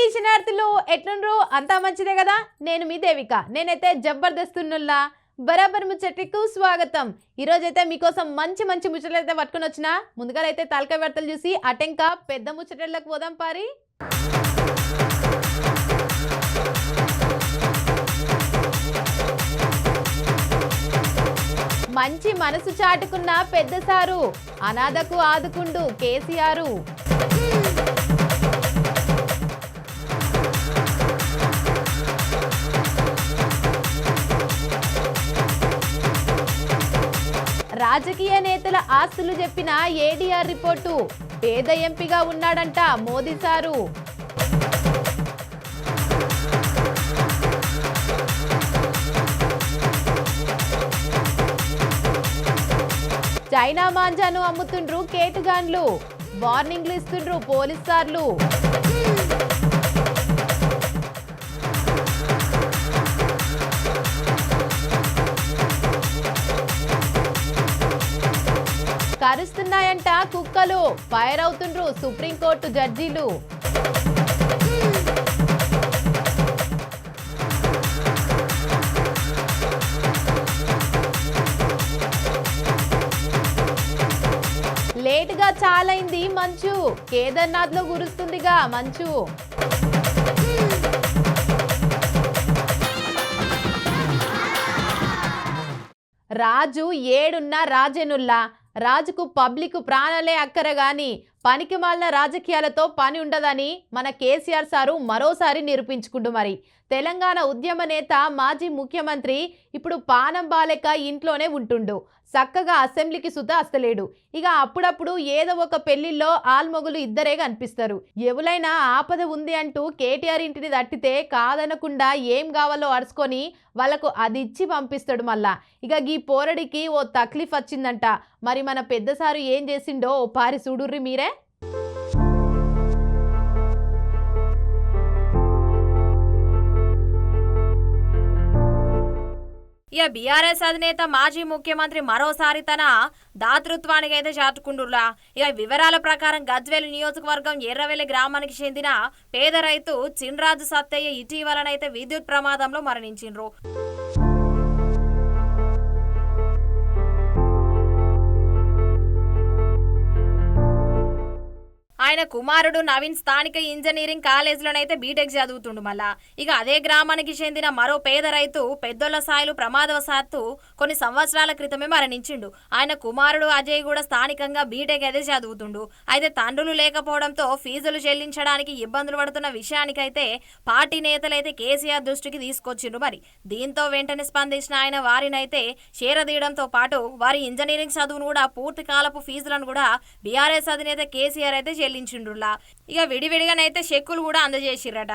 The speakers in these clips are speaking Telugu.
అందరికీ ఎట్లుండ్రు? అంతా మంచిదే కదా? నేను మీ దేవిక. నేనైతే జబర్దస్తున్నుల్లా బరాబర్ ముచ్చటికు స్వాగతం. ఈరోజైతే మీకోసం మంచి మంచి ముచ్చట్లు అయితే పట్టుకుని వచ్చిన ముందుగా అయితే తలకాయ వార్తలు చూసి అటెంక పెద్ద ముచ్చట్లకు పోదాం పారి. మంచి మనసు చాటుకున్న పెద్ద సారు అనాథకు ఆదుకుండు కేసీఆర్. రాజకీయ నేతల ఆస్తులు చెప్పిన ఏడీఆర్ రిపోర్టు పేద ఎంపీగా ఉన్నాడంట మోదీ సారు. చైనా మాంజాను అమ్ముతుండ్రు కేటుగాన్లు. వార్నింగ్లు ఇస్తుండ్రు పోలీస్ సార్లు. కరుస్తున్నాయంట కుక్కలు. ఫైర్ అవుతుండ్రు సుప్రీంకోర్టు జడ్జీలు. లేటుగా చాలైంది మంచు. కేదార్నాథ్లో కురుస్తుందిగా మంచు. రాజు ఏడున్న రాజేనుల్లా? రాజుకు పబ్లిక్ ప్రాణాలే అక్కర గాని పనికి మాలిన రాజకీయాలతో పని ఉండదని మన కేసీఆర్ సారు మరోసారి నిరూపించుకుంటూ మరి. తెలంగాణ ఉద్యమ నేత మాజీ ముఖ్యమంత్రి ఇప్పుడు పానం బాలేక ఇంట్లోనే ఉంటుండు. చక్కగా అసెంబ్లీకి సుత అస్తలేడు. ఇక అప్పుడప్పుడు ఏదో ఒక పెళ్ళిల్లో ఆల్మొగులు ఇద్దరే కనిపిస్తారు. ఎవరైనా ఆపద ఉంది అంటూ కేటీఆర్ ఇంటిని తట్టితే కాదనకుండా ఏం కావాలో అరుచుకొని వాళ్ళకు అది ఇచ్చి పంపిస్తాడు మళ్ళా. ఇక ఈ పోరడికి ఓ తక్లీఫ్ వచ్చిందంట. మరి మన పెద్దసారు ఏం చేసిండో ఓ పారి చూడుర్రి మీరే? ఇక బీఆర్ఎస్ అధినేత మాజీ ముఖ్యమంత్రి మరోసారి తన దాతృత్వానికి అయితే చాటుకుంటులా ఇక వివరాల ప్రకారం గజ్వేల్ నియోజకవర్గం ఎర్రవెల్లి గ్రామానికి చెందిన పేద రైతు చిన్రాజు సత్తయ్య ఇటీవలనైతే విద్యుత్ ప్రమాదంలో మరణించిండ్రు. ఆయన కుమారుడు నవీన్ స్థానిక ఇంజనీరింగ్ కాలేజీలోనైతే బీటెక్ చదువుతుండు మళ్ళా. ఇక అదే గ్రామానికి చెందిన మరో పేద రైతు పెద్దోళ్ళ సాయిలు ప్రమాదవశాత్తు కొన్ని సంవత్సరాల క్రితమే మరణించిండు. ఆయన కుమారుడు అజయ్ కూడా స్థానికంగా బీటెక్ అయితే చదువుతుండు. అయితే తండ్రులు లేకపోవడంతో ఫీజులు చెల్లించడానికి ఇబ్బందులు పడుతున్న విషయానికైతే పార్టీ నేతలైతే కేసీఆర్ దృష్టికి తీసుకొచ్చిండ్రు మరి. దీంతో వెంటనే స్పందించిన ఆయన వారినైతే చేరదీయడంతో పాటు వారి ఇంజనీరింగ్ చదువును కూడా పూర్తి కాలపు ఫీజులను కూడా బీఆర్ఎస్ అధినేత కేసీఆర్ అయితే చెల్లి చెల్లించిండ్రులా ఇక విడివిడిగానైతే చెక్కులు కూడా అందజేసిరట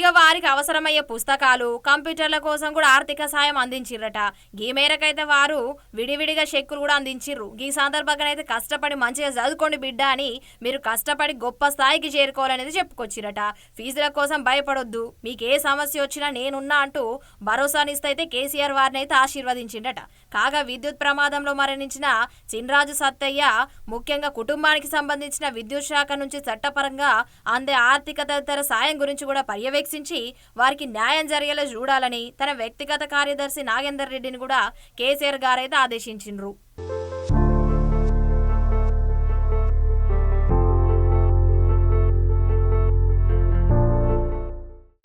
ఇక వారికి అవసరమయ్యే పుస్తకాలు కంప్యూటర్ల కోసం కూడా ఆర్థిక సాయం అందించిర్రట. ఈ మేరకైతే వారు విడివిడిగా చెక్కులు కూడా అందించిర్రు. ఈ సందర్భంగా అయితే కష్టపడి మంచిగా చదువుకోండి బిడ్డ అని మీరు కష్టపడి గొప్ప స్థాయికి చేరుకోవాలనేది చెప్పుకొచ్చిరట. ఫీజుల కోసం భయపడొద్దు. మీకు ఏ సమస్య వచ్చినా నేనున్నా అంటూ భరోసానిస్తే అయితే కేసీఆర్ వారిని అయితే ఆశీర్వదించిండట కాగా విద్యుత్ ప్రమాదంలో మరణించిన చిన్రాజు సత్తయ్య ముఖ్యంగా కుటుంబానికి సంబంధించిన విద్యుత్ శాఖ నుంచి చట్టపరంగా అందే ఆర్థిక తదితర సాయం గురించి కూడా పర్యవేక్షించి వారికి న్యాయం జరిగేలా చూడాలని తన వ్యక్తిగత కార్యదర్శి నాగేందర్ రెడ్డిని కూడా కేసీఆర్ గారైతే ఆదేశించిండ్రు.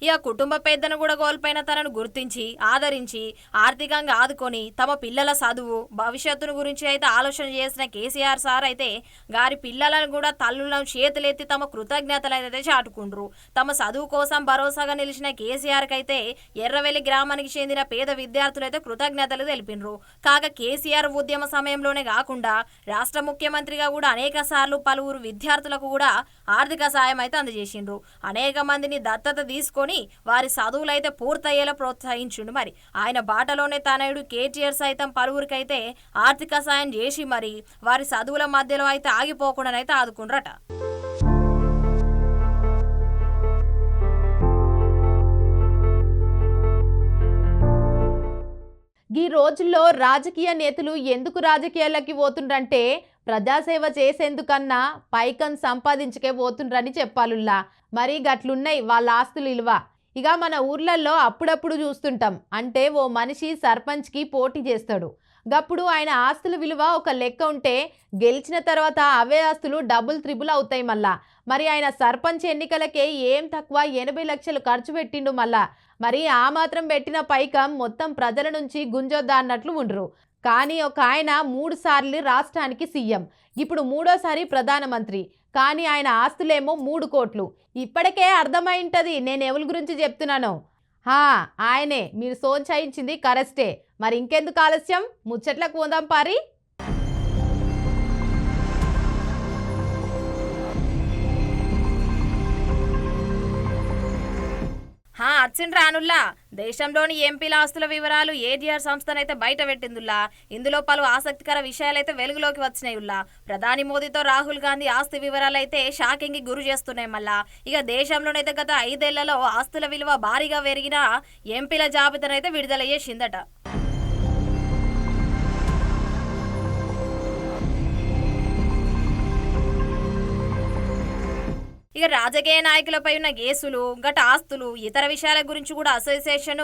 ఇక కుటుంబ పెద్దను కూడా కోల్పోయిన తనను గుర్తించి ఆదరించి ఆర్థికంగా ఆదుకొని తమ పిల్లల చదువు భవిష్యత్తును గురించి అయితే ఆలోచన చేసిన కేసీఆర్ సార్ అయితే గారి పిల్లలను కూడా తల్లులను చేతులెత్తి తమ కృతజ్ఞతలు అయితే చాటుకుండ్రు. తమ చదువు కోసం భరోసాగా నిలిచిన కేసీఆర్ అయితే ఎర్రవెల్లి గ్రామానికి చెందిన పేద విద్యార్థులు అయితే కృతజ్ఞతలు తెలిపినరు కాగా కేసీఆర్ ఉద్యమ సమయంలోనే కాకుండా రాష్ట్ర ముఖ్యమంత్రిగా కూడా అనేక సార్లు పలువురు విద్యార్థులకు కూడా ఆర్థిక సాయం అయితే అందజేసిండ్రు. అనేక మందిని దత్తత తీసుకొని వారి చదువులైతే పూర్తయ్యేలా ప్రోత్సహించిండు మరి. ఆయన బాటలోనే తనయుడు కేటీఆర్ సైతం పలువురికైతే ఆర్థిక సాయం చేసి మరి వారి చదువుల మధ్యలో అయితే ఆగిపోకుండానైతే ఆదుకుండ్రట. ఈ రోజుల్లో రాజకీయ నేతలు ఎందుకు రాజకీయాల్లోకి పోతుండ్రంటే ప్రజాసేవ చేసేందుకన్నా పైకం సంపాదించకే పోతుండ్రని చెప్పాలుల్లా. మరి గట్లున్నాయి వాళ్ళ ఆస్తులు విలువ ఇక మన ఊర్లలో అప్పుడప్పుడు చూస్తుంటాం. అంటే ఓ మనిషి సర్పంచ్కి పోటీ చేస్తాడు. గప్పుడు ఆయన ఆస్తుల విలువ ఒక లెక్క ఉంటే గెలిచిన తర్వాత అవే ఆస్తులు డబుల్ త్రిబుల్ అవుతాయి మళ్ళా. మరి ఆయన సర్పంచ్ ఎన్నికలకే ఏం తక్కువ ఎనభై లక్షలు ఖర్చు పెట్టిండు మళ్ళా. మరి ఆ మాత్రం పెట్టిన పైకం మొత్తం ప్రజల నుంచి గుంజొద్దా అన్నట్లు ఉండరు. కానీ ఒక ఆయన మూడు సార్లు రాష్ట్రానికి సీఎం. ఇప్పుడు మూడోసారి ప్రధానమంత్రి. కానీ ఆయన ఆస్తులేమో మూడు కోట్లు. ఇప్పటికే అర్థమైంటది. నేను ఎవరి గురించి చెప్తున్నాను? హా ఆయనే. మీరు సోంచాయించింది కరెస్టే. మరి ఇంకెందుకు ఆలస్యం? ముచ్చట్లకు పోదాం పారి. హా అచ్చిండ్ర రానుల్లా దేశంలోని ఎంపీల ఆస్తుల వివరాలు ఏడీఆర్ సంస్థనైతే బయట పెట్టిందిల్లా. ఇందులో పలు ఆసక్తికర విషయాలైతే వెలుగులోకి వచ్చినాయుల్లా. ప్రధాని మోదీతో రాహుల్ గాంధీ ఆస్తి వివరాలైతే షాకింగ్కి గురి చేస్తున్నాయి మళ్ళా. ఇక దేశంలోనైతే గత ఐదేళ్ళలో ఆస్తుల విలువ భారీగా పెరిగిన ఎంపీల జాబితానైతే విడుదల చేసిందట ఇక రాజకీయ నాయకులపై ఉన్న కేసులు గట ఆస్తులు ఇతర విషయాల గురించి కూడా అసోసియేషన్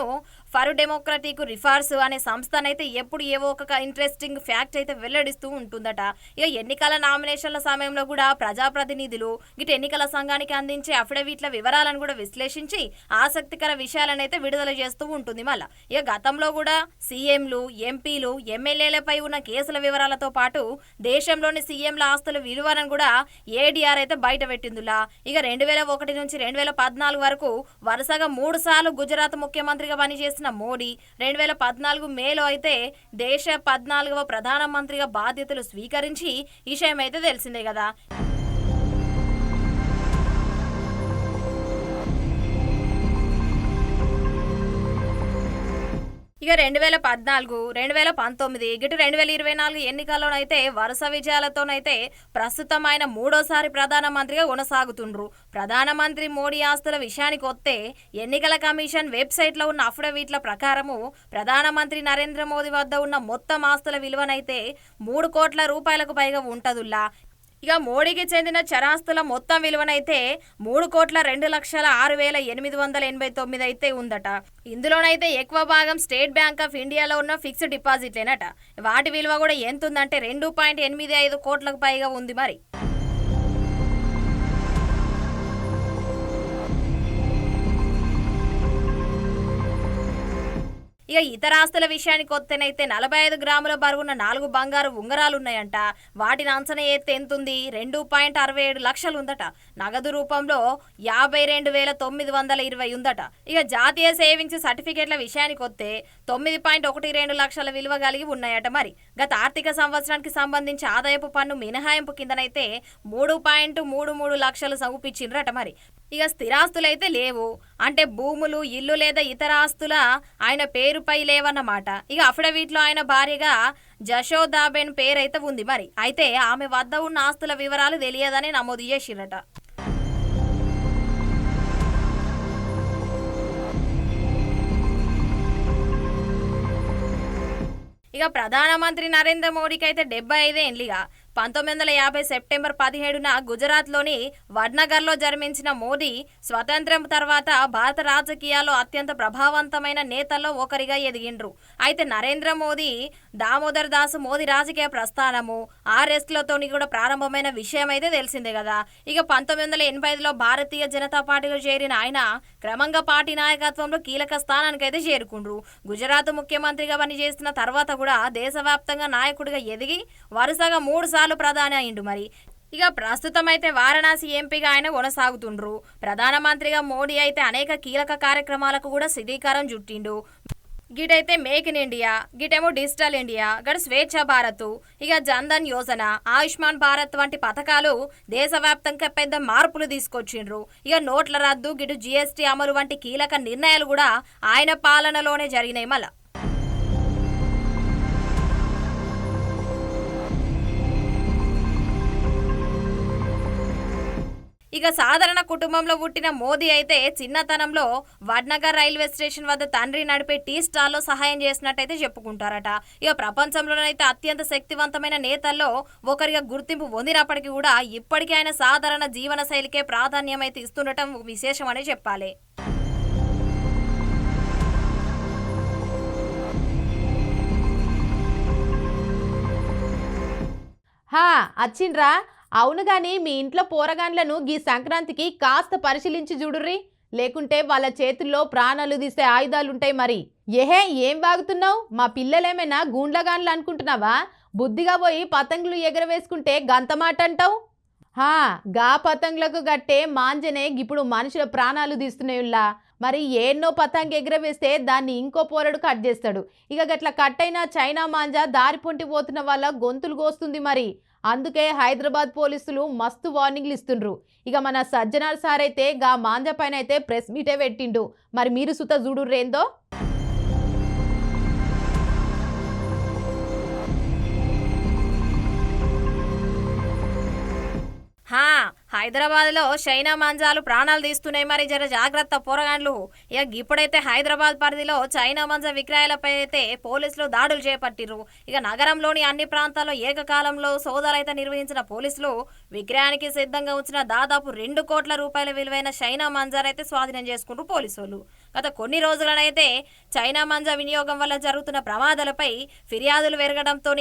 ఫర్ డెమోక్రటిక్ రిఫార్స్ అనే సంస్థనైతే ఎప్పుడు ఏవో ఒక ఇంట్రెస్టింగ్ ఫ్యాక్ట్ అయితే వెల్లడిస్తూ ఉంటుందట. ఇక ఎన్నికల నామినేషన్ల సమయంలో కూడా ప్రజాప్రతినిధులు గిట్ ఎన్నికల సంఘానికి అందించే అఫిడవిట్ల వివరాలను కూడా విశ్లేషించి ఆసక్తికర విషయాలను అయితే విడుదల చేస్తూ ఉంటుంది మళ్ళా. ఇక గతంలో కూడా సీఎంలు ఎంపీలు ఎమ్మెల్యేలపై ఉన్న కేసుల వివరాలతో పాటు దేశంలోని సీఎంల ఆస్తుల విలువలను కూడా ఏడీఆర్ అయితే బయట పెట్టిందిలా. ఇక రెండు వేల ఒకటి నుంచి రెండు వేల పద్నాలుగు వరకు వరుసగా మూడు సార్లు గుజరాత్ ముఖ్యమంత్రిగా చేసిన మోడీ రెండు వేల పద్నాలుగు మేలో అయితే దేశ పద్నాలుగవ ప్రధానమంత్రిగా బాధ్యతలు స్వీకరించి విషయమైతే విషయం అయితే తెలిసిందే కదా. ఇక రెండు వేల పద్నాలుగు రెండు వేల పంతొమ్మిది గిటు రెండు వేల ఇరవై నాలుగు ఎన్నికల్లోనైతే వరుస విజయాలతోనైతే ప్రస్తుతం ఆయన మూడోసారి ప్రధానమంత్రిగా కొనసాగుతుండ్రు. ప్రధానమంత్రి మోడీ ఆస్తుల విషయానికి వస్తే ఎన్నికల కమిషన్ వెబ్సైట్లో ఉన్న అఫిడవిట్ల ప్రకారము ప్రధానమంత్రి నరేంద్ర మోదీ వద్ద ఉన్న మొత్తం ఆస్తుల విలువనైతే మూడు కోట్ల రూపాయలకు పైగా ఉంటదుల్లా. ఇక మోడీకి చెందిన చరాస్తుల మొత్తం విలువనైతే మూడు కోట్ల రెండు లక్షల ఆరు వేల ఎనిమిది వందల ఎనభై తొమ్మిది అయితే ఉందట. ఇందులోనైతే ఎక్కువ భాగం స్టేట్ బ్యాంక్ ఆఫ్ ఇండియాలో ఉన్న ఫిక్స్డ్ డిపాజిట్లేనట. వాటి విలువ కూడా ఎంత ఉందంటే రెండు పాయింట్ ఎనిమిది ఐదు కోట్లకు పైగా ఉంది మరి. ఇక ఇతర ఆస్తుల విషయానికి వస్తేనైతే నలభై ఐదు గ్రాముల బరువున్న నాలుగు బంగారు ఉంగరాలున్నాయంట. వాటిని అంచనా ఎత్తే ఎంతుంది? రెండు పాయింట్ అరవై ఏడు లక్షలు ఉందట నగదు రూపంలో యాభై రెండు వేల తొమ్మిది వందల ఇరవై ఉందట. ఇక జాతీయ సేవింగ్స్ సర్టిఫికేట్ల విషయానికి వస్తే తొమ్మిది పాయింట్ ఒకటి రెండు లక్షల విలువ కలిగి ఉన్నాయట మరి. గత ఆర్థిక సంవత్సరానికి సంబంధించి ఆదాయపు పన్ను మినహాయింపు కిందనైతే మూడు పాయింట్ మూడు మూడు లక్షలు సమర్పించిండ్రట మరి. ఇక స్థిరాస్తులైతే లేవు. అంటే భూములు ఇల్లు లేదా ఇతర ఆస్తుల ఆయన పేరుపై లేవన్నమాట. ఇక అఫిడవిట్లో ఆయన భార్యగా జశోదాబెన్ పేరైతే ఉంది మరి. అయితే ఆమె వద్ద ఉన్న ఆస్తుల వివరాలు తెలియదని నమోదు చేసిరట ఇక ప్రధానమంత్రి నరేంద్ర మోడీకి అయితే డెబ్బై ఐదే ఇక. పంతొమ్మిది వందల యాభై సెప్టెంబర్ పదిహేడున గుజరాత్లోని వడ్నగర్లో జన్మించిన మోదీ స్వతంత్రం తర్వాత భారత రాజకీయాల్లో అత్యంత ప్రభావవంతమైన నేతల్లో ఒకరిగా ఎదిగిండ్రు. అయితే నరేంద్ర మోదీ దామోదర్ దాస్ మోదీ రాజకీయ ప్రస్థానము ఆర్ఎస్లతోని కూడా ప్రారంభమైన విషయం అయితే తెలిసిందే కదా. ఇక పంతొమ్మిది వందల ఎనభై ఐదులో భారతీయ జనతా పార్టీలో చేరిన ఆయన క్రమంగా పార్టీ నాయకత్వంలో కీలక స్థానానికి అయితే చేరుకుండ్రు. గుజరాత్ ముఖ్యమంత్రిగా పనిచేసిన తర్వాత కూడా దేశవ్యాప్తంగా నాయకుడిగా ఎదిగి వరుసగా మూడు సార్లు ప్రధాని అయిండు మరి. ఇక ప్రస్తుతం అయితే వారణాసి ఎంపీగా ఆయన కొనసాగుతుండ్రు. ప్రధానమంత్రిగా మోడీ అయితే అనేక కీలక కార్యక్రమాలకు కూడా శ్రీకారం చుట్టిండు. గిటైతే మేక్ ఇన్ ఇండియా గిటేమో డిజిటల్ ఇండియా గడు స్వేచ్ఛ భారత్ ఇక జన్ధన్ యోజన ఆయుష్మాన్ భారత్ వంటి పథకాలు దేశవ్యాప్తంగా పెద్ద మార్పులు తీసుకొచ్చిండ్రు. ఇక నోట్ల రద్దు గిటు జీఎస్టీ అమలు వంటి కీలక నిర్ణయాలు కూడా ఆయన పాలనలోనే జరిగినాయి మళ్ళా. ఇక సాధారణ కుటుంబంలో పుట్టిన మోదీ అయితే చిన్నతనంలో వడ్నగర్ రైల్వే స్టేషన్ వద్ద తండ్రి నడిపే టీ స్టాల్లో సహాయం చేసినట్టయితే చెప్పుకుంటారట. ఇక ప్రపంచంలోనైతే అత్యంత శక్తివంతమైన నేతల్లో ఒకరిగా గుర్తింపు పొందినప్పటికీ కూడా ఇప్పటికీ ఆయన సాధారణ జీవన శైలికే ప్రాధాన్యం అయితే ఇస్తుండటం విశేషమనే చెప్పాలి. హా అచ్చిండ్రా? అవును గాని మీ ఇంట్లో పోరగాన్లను గీ సంక్రాంతికి కాస్త పరిశీలించి చూడుర్రి. లేకుంటే వాళ్ళ చేతుల్లో ప్రాణాలు తీసే ఆయుధాలుంటాయి మరి. ఏహే ఏం వాగుతున్నావు? మా పిల్లలేమైనా గూండ్లగాన్లు అనుకుంటున్నావా? బుద్ధిగా పోయి పతంగులు ఎగరవేసుకుంటే గంత మాట అంటావు హా గా పతంగులకు గట్టే మాంజనే ఇప్పుడు మనుషుల ప్రాణాలు తీస్తున్నాయుల్లా. మరి ఏన్నో పతంగి ఎగరవేస్తే దాన్ని ఇంకో పోరడు కట్ చేస్తాడు. ఇక గట్ల కట్ అయిన చైనా మాంజా దారి పొంటి పోతున్న వాళ్ళ గొంతులు కోస్తుంది మరి. అందుకే హైదరాబాద్ పోలీసులు మస్తు వార్నింగ్లు ఇస్తుండ్రు. ఇక మన సజ్జనార్ సార్ అయితే గా మాంజా పైన అయితే ప్రెస్ మీటే పెట్టిండు. మరి మీరు సుత చూడుర్రేందో హైదరాబాద్లో హైదరాబాద్లో చైనా మంజాలు ప్రాణాలు తీస్తున్నాయి. మరి జర జాగ్రత్త పోరగాండ్లు. ఇక ఇప్పుడైతే హైదరాబాద్ పరిధిలో చైనా మంజా విక్రయాలపై అయితే పోలీసులు దాడులు చేపట్టిరు ఇక నగరంలోని అన్ని ప్రాంతాల్లో ఏకకాలంలో సోదాలైతే నిర్వహించిన పోలీసులు విక్రయానికి సిద్ధంగా ఉంచిన దాదాపు రెండు కోట్ల రూపాయల విలువైన చైనా మంజార్ అయితే స్వాధీనం చేసుకుంటారు పోలీసులు. గత కొన్ని రోజులనైతే చైనా మంజా వినియోగం వల్ల జరుగుతున్న ప్రమాదాలపై ఫిర్యాదులు పెరగడంతో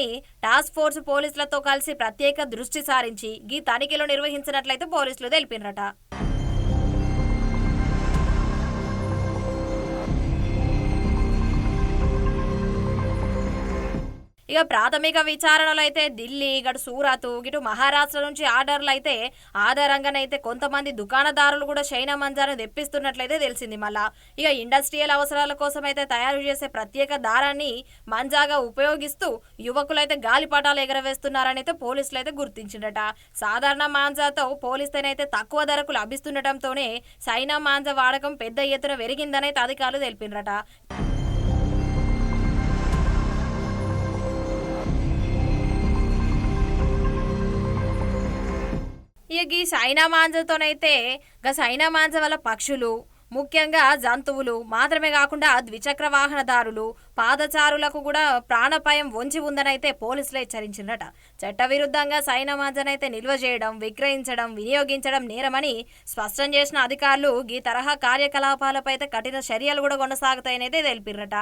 టాస్క్ ఫోర్స్ పోలీసులతో కలిసి ప్రత్యేక దృష్టి సారించి ఈ తనిఖీలు నిర్వహించినట్లయితే పోలీసులు తెలిపినరట. ఇక ప్రాథమిక విచారణలో అయితే ఢిల్లీ గటు సూరత్ ఇటు మహారాష్ట్ర నుంచి ఆర్డర్లు అయితే ఆధారంగానైతే కొంతమంది దుకాణదారులు కూడా చైనా మంజాను తెప్పిస్తున్నట్లయితే తెలిసింది మళ్ళా. ఇక ఇండస్ట్రియల్ అవసరాల కోసం అయితే తయారు చేసే ప్రత్యేక దారాన్ని మంజాగా ఉపయోగిస్తూ యువకులైతే గాలిపటాలు ఎగరవేస్తున్నారని అయితే పోలీసులు అయితే గుర్తించిండట. సాధారణ మాంజాతో పోలిస్తేనైతే తక్కువ ధరకు లభిస్తుండటంతోనే చైనా మాంజా వాడకం పెద్ద ఎత్తున పెరిగిందని అధికారులు తెలిపినరట ఇక ఈ సైనా మాంజతోనైతే గా సైనా మాంజ వల్ల పక్షులు ముఖ్యంగా జంతువులు మాత్రమే కాకుండా ద్విచక్ర వాహనదారులు పాదచారులకు కూడా ప్రాణపాయం వంచి ఉందనైతే పోలీసులు హెచ్చరించిందట చట్టవిరుద్ధంగా సైనా మాంజనైతే నిల్వ చేయడం విక్రయించడం వినియోగించడం నేరమని స్పష్టం చేసిన అధికారులు ఈ తరహా కార్యకలాపాలపై అయితే కఠిన చర్యలు కూడా కొనసాగుతాయనైతే తెలిపిర్రట.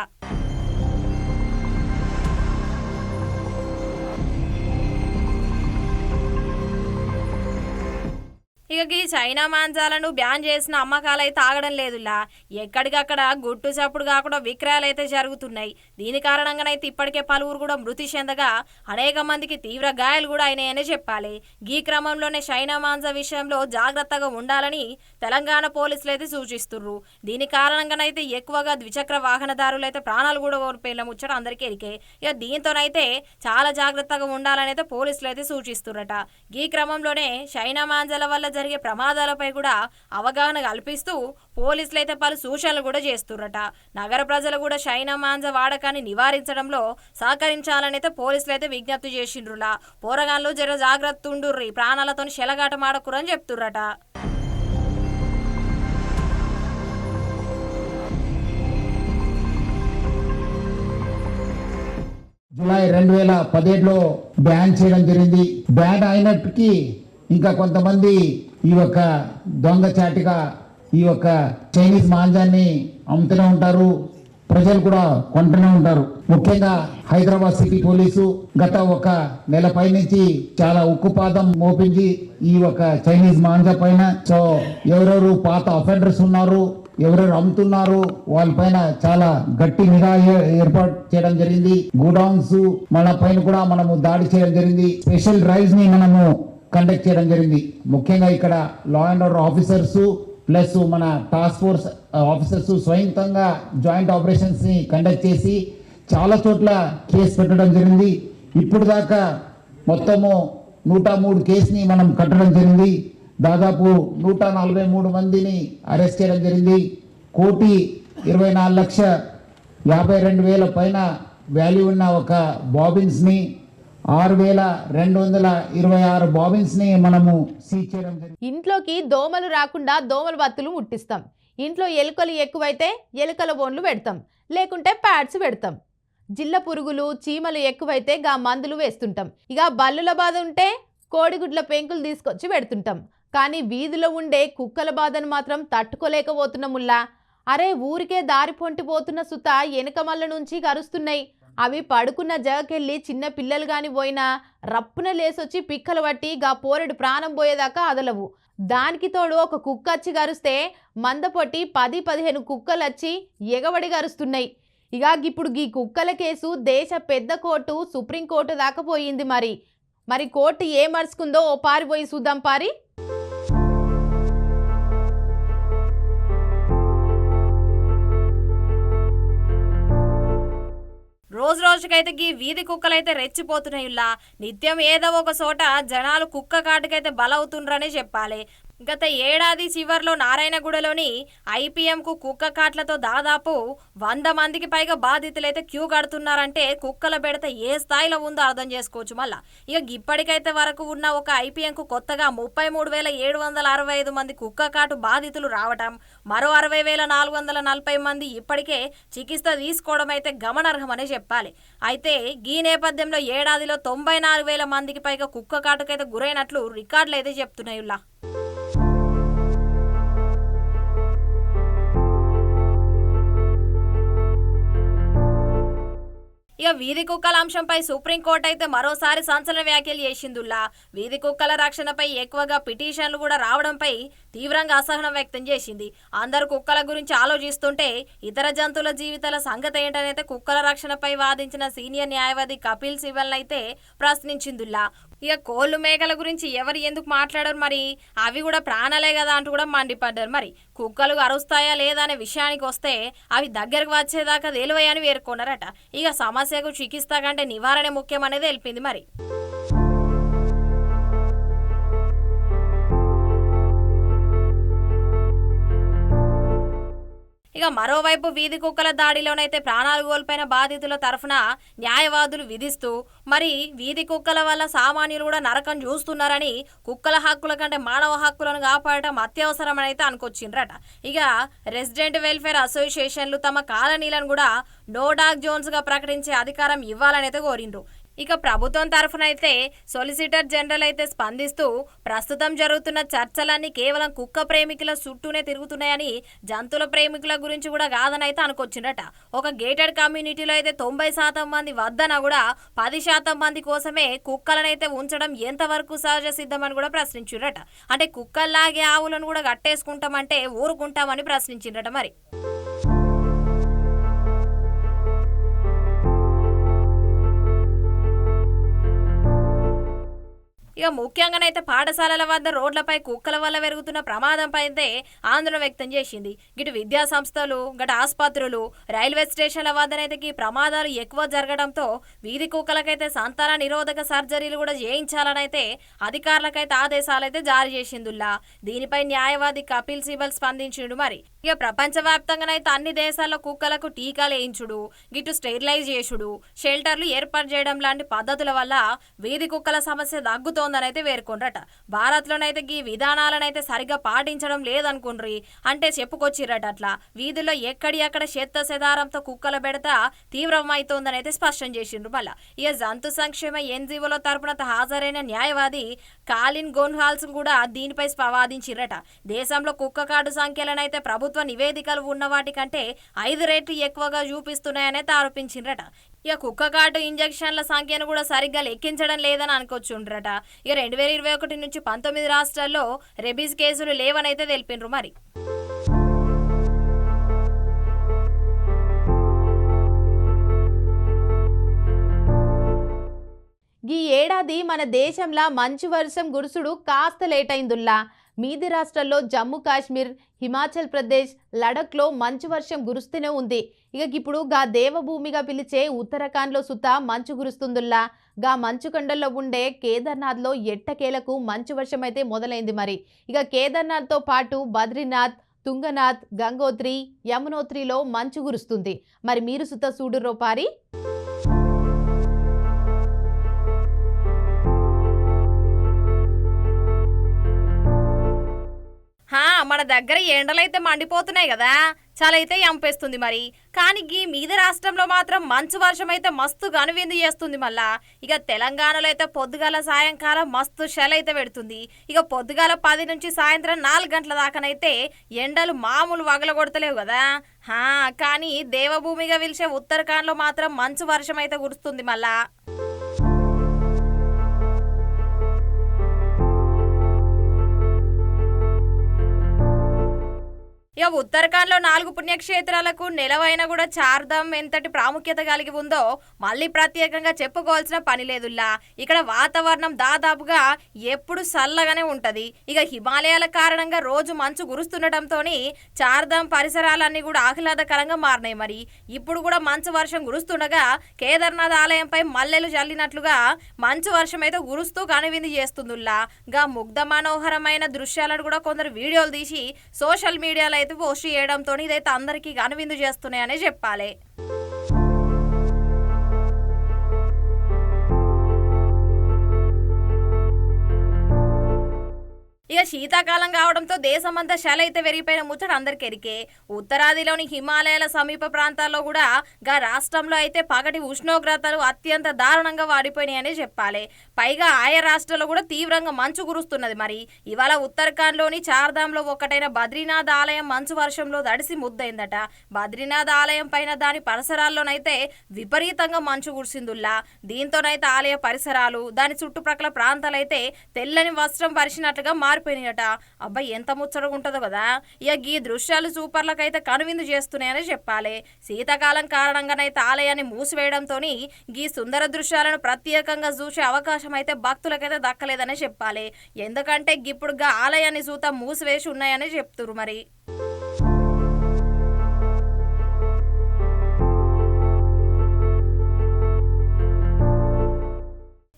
ఇక ఈ చైనా మాంజాలను బ్యాన్ చేసిన అమ్మకాలు అయితే ఆగడం లేదులా. ఎక్కడికక్కడ గుట్టు చప్పుడు కాకుండా విక్రయాలు అయితే జరుగుతున్నాయి. దీని కారణంగానైతే ఇప్పటికే పలువురు కూడా మృతి చెందగా అనేక మందికి తీవ్ర గాయాలు కూడా అయినాయని చెప్పాలి. ఈ క్రమంలోనే చైనా మాంజా విషయంలో జాగ్రత్తగా ఉండాలని తెలంగాణ పోలీసులు అయితే సూచిస్తున్నారు దీని కారణంగానైతే ఎక్కువగా ద్విచక్ర వాహనదారులు అయితే ప్రాణాలు కూడా కోల్పోయిన ముచ్చట అందరికీ ఎరికే. ఇక దీంతోనైతే చాలా జాగ్రత్తగా ఉండాలని అయితే పోలీసులు అయితే సూచిస్తుర్రట. ఈ క్రమంలోనే చైనా మాంజాల వల్ల జరిగే ప్రమాదాలపై కూడా అవగాహన కల్పిస్తూ పోలీసులు అయితే పలు సూచనలు కూడా చేస్తుర్రట. నగర ప్రజలు కూడా షైనా మాంజ వాడకాన్ని నివారించడంలో సహకరించాలని అయితే పోలీసులు అయితే విజ్ఞప్తి చేసిండ్రులా. పోరగాళ్ళు జర జాగ్రత్త ఉండుర్రి ప్రాణాలతో శెలగాట మాడకురని చెప్తుర్రట. జూలై రెండు వేల పదిహేడులో బ్యాన్ చేయడం జరిగింది. బ్యాన్ అయినప్పటికీ ఇంకా కొంతమంది ఈ యొక్క దొంగచాటిగా ఈ యొక్క చైనీస్ మాంజాన్ని అమ్ముతూనే ఉంటారు. ప్రజలు కూడా కొంటూనే ఉంటారు. ముఖ్యంగా హైదరాబాద్ సిటీ పోలీసు గత ఒక నెల పై నుంచి చాలా ఉక్కుపాదం మోపించి ఈ యొక్క చైనీస్ మాంజా పైన. సో ఎవరెవరు పాత అఫెండర్స్ ఉన్నారు ఎవరెవరు అమ్ముతున్నారు వాళ్ళపైన చాలా గట్టి నిఘా ఏ- ఏర్పాటు చేయడం జరిగింది. గోడౌన్స్ మన పైన కూడా మనము దాడి చేయడం జరిగింది. స్పెషల్ డ్రైవ్స్ని మనము కండక్ట్ చేయడం జరిగింది. ముఖ్యంగా ఇక్కడ law and order officers plus మన టాస్క్ ఫోర్స్ ఆఫీసర్స్ స్వయంతంగా జాయింట్ ఆపరేషన్స్ని కండక్ట్ చేసి చాలా చోట్ల కేసు పెట్టడం జరిగింది. ఇప్పుడు దాకా మొత్తము నూట మూడు కేసుని మనం కట్టడం జరిగింది. దాదాపు నూట నలభై మూడు మందిని అరెస్ట్ చేయడం జరిగింది. కోటి ఇరవై నాలుగు లక్ష యాభై రెండు వేల పైన వాల్యూ ఉన్న ఒక బాబిన్స్ని ఆరు వేల రెండు వందల ఇరవై ఆరు మనము సీజ్ చేయడం ఇంట్లోకి దోమలు రాకుండా దోమల బత్తులు ముట్టిస్తాం. ఇంట్లో ఎలుకలు ఎక్కువైతే ఎలుకల బోన్లు పెడతాం. లేకుంటే ప్యాడ్స్ పెడతాం. జిల్ల పురుగులు చీమలు ఎక్కువైతే గా మందులు వేస్తుంటాం. ఇక బల్లుల బాధ ఉంటే కోడిగుడ్ల పెంకులు తీసుకొచ్చి పెడుతుంటాం. కానీ వీధిలో ఉండే కుక్కల బాధను మాత్రం తట్టుకోలేకపోతున్నాముల్లా అరే ఊరికే దారి పొంటిపోతున్న సుత ఎనకమల్ల నుంచి కరుస్తున్నాయి. అవి పడుకున్న జగకెళ్ళి చిన్న పిల్లలు గాని పోయినా రప్పున లేసొచ్చి పిక్కలు పట్టి గా పోరెడు ప్రాణం పోయేదాకా అదలవు. దానికి తోడు ఒక కుక్క వచ్చి గరుస్తే మందపొట్టి పది పదిహేను కుక్కలు వచ్చి ఎగబడి గరుస్తున్నాయి. ఇక ఇప్పుడు గీ కుక్కల కేసు దేశ పెద్ద కోర్టు సుప్రీంకోర్టు దాకా పోయింది మరి. మరి కోర్టు ఏ ఓ పారి పోయి చూద్దాం పారి. రోజు రోజుకైతే గీ వీధి కుక్కలైతే రెచ్చిపోతున్నాయిలా నిత్యం ఏదో ఒక చోట జనాలు కుక్క కాటుకైతే బలవుతుండ్రనే చెప్పాలి. గత ఏడాది చివర్లో నారాయణగూడలోని ఐపీఎంకు కుక్క కాట్లతో దాదాపు వంద మందికి పైగా బాధితులైతే క్యూ కడుతున్నారంటే కుక్కల బెడత ఏ స్థాయిలో ఉందో అర్థం చేసుకోవచ్చు మళ్ళా. ఇక ఇప్పటికైతే వరకు ఉన్న ఒక ఐపీఎంకు కొత్తగా ముప్పై మూడు వేల ఏడు వందల అరవై ఐదు మంది కుక్క కాటు బాధితులు రావటం మరో అరవై వేల నాలుగు వందల నలభై మంది ఇప్పటికే చికిత్స తీసుకోవడం అయితే గమనార్హమనే చెప్పాలి. అయితే ఈ నేపథ్యంలో ఏడాదిలో తొంభై నాలుగు వేల మందికి పైగా కుక్క కాటుకైతే గురైనట్లు రికార్డులు అయితే చెప్తున్నాయి ఇక వీధి కుక్కల అంశంపై సుప్రీంకోర్టు అయితే మరోసారి సంచలన వ్యాఖ్యలు చేసిందుల్లా. వీధి కుక్కల రక్షణపై ఎక్కువగా పిటిషన్లు కూడా రావడంపై తీవ్రంగా అసహనం వ్యక్తం చేసింది. అందరు కుక్కల గురించి ఆలోచిస్తుంటే ఇతర జంతువుల జీవితాల సంగతి ఏంటనైతే కుక్కల రక్షణపై వాదించిన సీనియర్ న్యాయవాది కపిల్ సిబల్ అయితే ప్రశ్నించిందుల్లా. ఇక కోళ్ళు మేకల గురించి ఎవరు ఎందుకు మాట్లాడరు మరి? అవి కూడా ప్రాణాలే కదా అంటూ కూడా మండిపడ్డారు. మరి కుక్కలు అరుస్తాయా లేదా అనే విషయానికి వస్తే అవి దగ్గరకు వచ్చేదాకా తెలివయని పేర్కొన్నారట ఇక సమస్యకు చికిత్స కంటే నివారణ ముఖ్యమనేది తెలిపింది మరి. ఇక మరోవైపు వీధి కుక్కల దాడిలోనైతే ప్రాణాలు కోల్పోయిన బాధితుల తరఫున న్యాయవాదులు విధిస్తూ మరి వీధి కుక్కల వల్ల సామాన్యులు కూడా నరకం చూస్తున్నారని కుక్కల హక్కుల కంటే మానవ హక్కులను కాపాడటం అత్యవసరమని అయితే అనుకొచ్చిండ్రట. ఇక రెసిడెంట్ వెల్ఫేర్ అసోసియేషన్లు తమ కాలనీలను కూడా నో డాగ్ జోన్స్గా ప్రకటించే అధికారం ఇవ్వాలని అయితే కోరిండ్రు. ఇక ప్రభుత్వం తరఫునైతే సొలిసిటర్ జనరల్ అయితే స్పందిస్తూ ప్రస్తుతం జరుగుతున్న చర్చలన్నీ కేవలం కుక్క ప్రేమికుల చుట్టూనే తిరుగుతున్నాయని జంతువుల ప్రేమికుల గురించి కూడా కాదని అయితే అనుకొచ్చిండట ఒక గేటెడ్ కమ్యూనిటీలో అయితే తొంభై శాతం మంది వద్దన కూడా పది శాతం మంది కోసమే కుక్కలనైతే ఉంచడం ఎంతవరకు సహజ సిద్ధమని కూడా ప్రశ్నించిండట అంటే కుక్కల్లాగే ఆవులను కూడా కట్టేసుకుంటామంటే ఊరుకుంటామని ప్రశ్నించిండట మరి. ఇక ముఖ్యంగానైతే పాఠశాలల వద్ద రోడ్లపై కుక్కల వల్ల పెరుగుతున్న ప్రమాదంపై అయితే ఆందోళన వ్యక్తం చేసింది. ఇటు విద్యా సంస్థలు గట ఆసుపత్రులు రైల్వే స్టేషన్ల వద్దనైతే ఈ ప్రమాదాలు ఎక్కువ జరగడంతో వీధి కుక్కలకైతే సంతాన నిరోధక సర్జరీలు కూడా చేయించాలని అయితే అధికారులకైతే ఆదేశాలు అయితే జారీ చేసిందిలా దీనిపై న్యాయవాది కపిల్ సిబల్ స్పందించిండు మరి. ఇక ప్రపంచవ్యాప్తంగానైతే అన్ని దేశాల్లో కుక్కలకు టీకాలు వేయించుడు గిట్టు స్టెరిలైజ్ చేసుడు షెల్టర్లు ఏర్పాటు చేయడం లాంటి పద్ధతుల వల్ల వీధి కుక్కల సమస్య తగ్గుతోందని అయితే పేర్కొండ్రట భారత్లోనైతే ఈ విధానాలనైతే సరిగ్గా పాటించడం లేదనుకుండ్రి అంటే చెప్పుకొచ్చిరట అట్లా. వీధిలో ఎక్కడి అక్కడ చెత్త సెదారంతో కుక్కల బెడత తీవ్రమైతోందని అయితే స్పష్టం చేసిండ్రు మళ్ళా. ఇక జంతు సంక్షేమ ఎన్జిఓల తరపున హాజరైన న్యాయవాది కాలిన్ గోన్హాల్స్ కూడా దీనిపై వాదించిర్రట దేశంలో కుక్క కార్డు సంఖ్యలనైతే ప్రభుత్వం నివేదికలు ఉన్న వాటి కంటే ఐదు రెట్లు ఎక్కువగా చూపిస్తున్నాయనైతే ఆరోపించిండ్రట. ఇక కుక్క ఇంజక్షన్ల సంఖ్యను కూడా సరిగ్గా లెక్కించడం లేదని అనుకోవచ్చుండ్రట ఇక రెండు వేల ఇరవై ఒకటి నుంచి పంతొమ్మిది రాష్ట్రాల్లో రెబీస్ కేసులు లేవనైతే తెలిపిండ్రు మరి. ఈ ఏడాది మన దేశంలో మంచు వర్షం గురుసుడు కాస్త లేట్ మీది రాష్ట్రాల్లో జమ్మూ కాశ్మీర్ హిమాచల్ ప్రదేశ్ లడఖ్లో మంచు వర్షం గురుస్తూనే ఉంది. ఇక ఇప్పుడు గా దేవభూమిగా పిలిచే ఉత్తరాఖండ్లో సుత మంచు కురుస్తుందిల్లా గా మంచు కొండల్లో ఉండే కేదార్నాథ్లో ఎట్టకేలకు మంచు వర్షం అయితే మొదలైంది మరి. ఇక కేదార్నాథ్తో పాటు బద్రీనాథ్ తుంగనాథ్ గంగోత్రి యమునోత్రిలో మంచు కురుస్తుంది మరి మీరు సుత చూడురో పారి? మన దగ్గర ఎండలైతే మండిపోతున్నాయి కదా. చలైతే ఎంపేస్తుంది మరి. కానీ గీ మీద రాష్ట్రంలో మాత్రం మంచు వర్షం అయితే మస్తు గనువిందు చేస్తుంది మళ్ళా. ఇక తెలంగాణలో అయితే పొద్దుగాల సాయంకాలం మస్తు అయితే పెడుతుంది. ఇక పొద్దుగాల పది నుంచి సాయంత్రం నాలుగు గంటల దాకానైతే ఎండలు మామూలు వగలగొడతలేవు కదా. హా కానీ దేవభూమిగా పిలిచే ఉత్తరాఖండ్లో మాత్రం మంచు వర్షం అయితే కురుస్తుంది మళ్ళా. ఇక ఉత్తరాఖండ్లో నాలుగు పుణ్యక్షేత్రాలకు నెలవైన కూడా చార్ధామ్ ఎంతటి ప్రాముఖ్యత కలిగి ఉందో మళ్ళీ ప్రత్యేకంగా చెప్పుకోవాల్సిన పని లేదుల్లా. ఇక్కడ వాతావరణం దాదాపుగా ఎప్పుడు చల్లగానే ఉంటుంది. ఇక హిమాలయాల కారణంగా రోజు మంచు గురుస్తుండటంతో చార్ధామ్ పరిసరాలన్నీ కూడా ఆహ్లాదకరంగా మారినాయి మరి. ఇప్పుడు కూడా మంచు వర్షం గురుస్తుండగా కేదార్నాథ్ ఆలయంపై మల్లెలు చల్లినట్లుగా మంచు వర్షం అయితే గురుస్తూ కనువింది చేస్తుందిల్లా. గా ముగ్ధ మనోహరమైన దృశ్యాలను కూడా కొందరు వీడియోలు తీసి సోషల్ మీడియాలో అయితే పోస్ట్ చేయడంతో ఇదైతే అందరికీ కనువిందు చేస్తున్నాయనే చెప్పాలి. ఇక శీతాకాలం కావడంతో దేశమంతా శల అయితే పెరిగిపోయిన ముచ్చట అందరికి ఎరికే. ఉత్తరాదిలోని హిమాలయాల సమీప ప్రాంతాల్లో కూడా గా రాష్ట్రంలో అయితే పగటి ఉష్ణోగ్రతలు అత్యంత దారుణంగా వాడిపోయినాయని చెప్పాలి. పైగా ఆయా రాష్ట్రాల్లో కూడా తీవ్రంగా మంచు కురుస్తున్నది మరి. ఇవాళ ఉత్తరాఖండ్లోని చార్ధాంలో ఒకటైన బద్రీనాథ్ ఆలయం మంచు వర్షంలో దడిసి ముద్దయిందట. బద్రీనాథ్ ఆలయం పైన దాని పరిసరాల్లోనైతే విపరీతంగా మంచు కురిసిందుల్లా. దీంతోనైతే ఆలయ పరిసరాలు దాని చుట్టుప్రక్కల ప్రాంతాలైతే తెల్లని వస్త్రం పరిచినట్లుగా మారిపోయినాయట. అబ్బాయి ఎంత ముచ్చటగా ఉంటుందో కదా. ఇక ఈ దృశ్యాలు సూపర్లకైతే కనువిందు చేస్తున్నాయని చెప్పాలి. శీతాకాలం కారణంగానైతే ఆలయాన్ని మూసివేయడంతో ఈ సుందర దృశ్యాలను ప్రత్యేకంగా చూసే అవకాశం అయితే భక్తులకైతే దక్కలేదని చెప్పాలి. ఎందుకంటే ఇప్పుడుగా ఆలయాన్ని చూత మూసివేసి ఉన్నాయని చెప్తున్నారు మరి.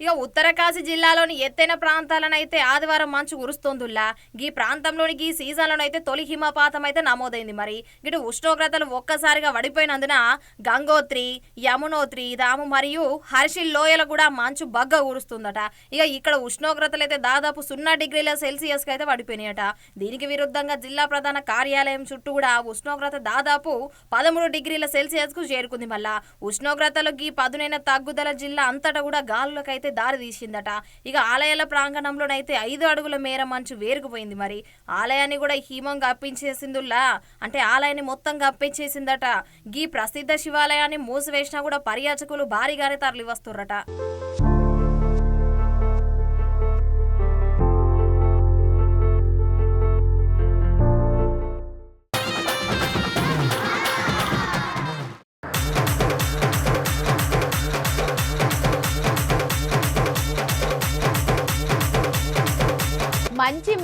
ఇక ఉత్తరకాశీ జిల్లాలోని ఎత్తైన ప్రాంతాలనైతే ఆదివారం మంచు కురుస్తోందుల్లా. ఈ ప్రాంతంలోని ఈ సీజన్లోనైతే తొలి హిమపాతం అయితే నమోదైంది మరి. ఇటు ఉష్ణోగ్రతలు ఒక్కసారిగా వడిపోయినందున గంగోత్రి యమునోత్రి దాము మరియు హర్షిల్ లోయలు కూడా మంచు బగ్గ కురుస్తుందట. ఇక ఇక్కడ ఉష్ణోగ్రతలు అయితే దాదాపు సున్నా డిగ్రీల సెల్సియస్కి అయితే పడిపోయినాయట దీనికి విరుద్ధంగా జిల్లా ప్రధాన కార్యాలయం చుట్టూ కూడా ఉష్ణోగ్రత దాదాపు పదమూడు డిగ్రీల సెల్సియస్కు చేరుకుంది మళ్ళా. ఉష్ణోగ్రతలకి పదునైన తగ్గుదల జిల్లా అంతటా కూడా గాలులకైతే దారి తీసిందట. ఇక ఆలయాల ప్రాంగణంలోనైతే ఐదు అడుగుల మేర మంచు వేరుకుపోయింది మరి. ఆలయాన్ని కూడా హీమం కప్పించేసిందుల్లా అంటే ఆలయాన్ని మొత్తం కప్పించేసిందట గీ ప్రసిద్ధ శివాలయాన్ని మూసివేసినా కూడా పర్యాచకులు భారీగానే తరలి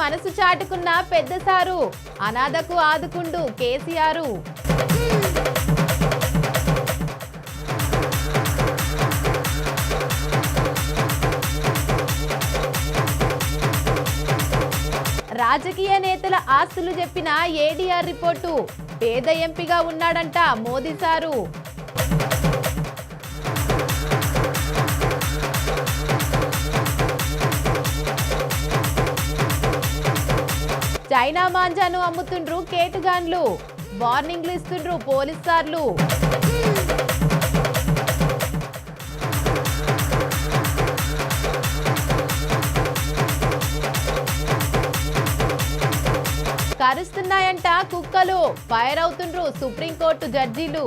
మనసు చాటుకున్న పెద్ద సారు. అనాథకు ఆదుకుండు కేసీఆర్. రాజకీయ నేతల ఆస్తులు చెప్పిన ఏడీఆర్ రిపోర్టు. పేద ఎంపీగా ఉన్నాడంట మోదీ సారు. చైనా మాంజాను అమ్ముతుండ్రు కేటుగాన్లు వార్నింగ్లు ఇస్తుండ్రు పోలీసార్లు. కరుస్తున్నాయంట కుక్కలు. ఫైర్ అవుతుండ్రు సుప్రీంకోర్టు జడ్జీలు.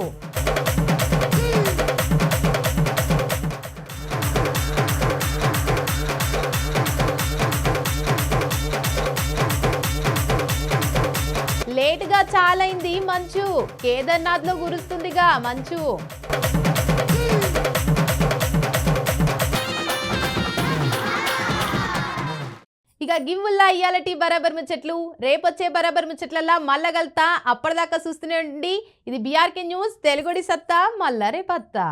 లేటుగా చాలైంది మంచు. కేదార్నాథ్లో కురుస్తుందిగా మంచు. ఇక గివ్వుల్లా ఇయ్యాలటి బరాబర్ ముచ్చట్లు. రేపొచ్చే బరాబర్ ముచ్చట్లల్లా మళ్ళా కలుతా అప్పటిదాకా చూస్తూనే ఉండి. ఇది బీఆర్కే న్యూస్ తెలుగుడి సత్తా మళ్ళా రేపత్తా